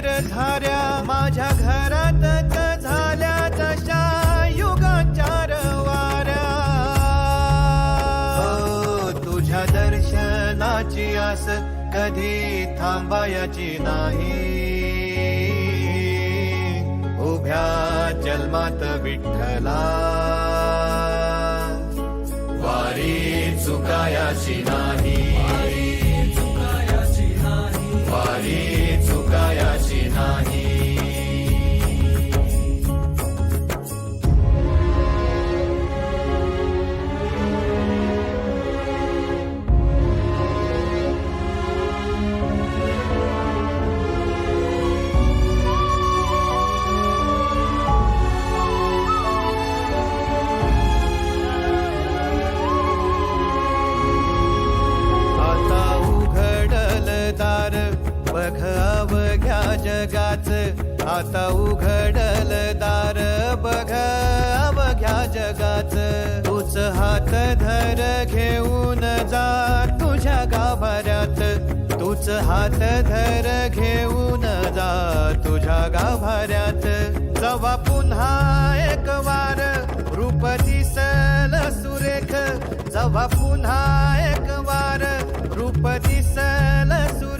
येर झाऱ्या माझ्या घरातच झाल्या तशा युगाचार वाऱ्या. हो, तुझ्या दर्शनाची आस कधी थांबायची नाही. उभ्या जन्मात विठ्ठला वारी चुकायाची नाही. बघ अवघ्या जगाच. आता उघडल दार बघ अवघ्या जगाच. तूच हात धर घेऊन जा तुझ्या गाभाऱ्यात. तूच हात धर घेऊन जा तुझ्या गाभाऱ्यात. जवा पुन्हा एक वार रूप दिसल सुरेख. जवा पुन्हा एक वार रूप दिसल सुरेख.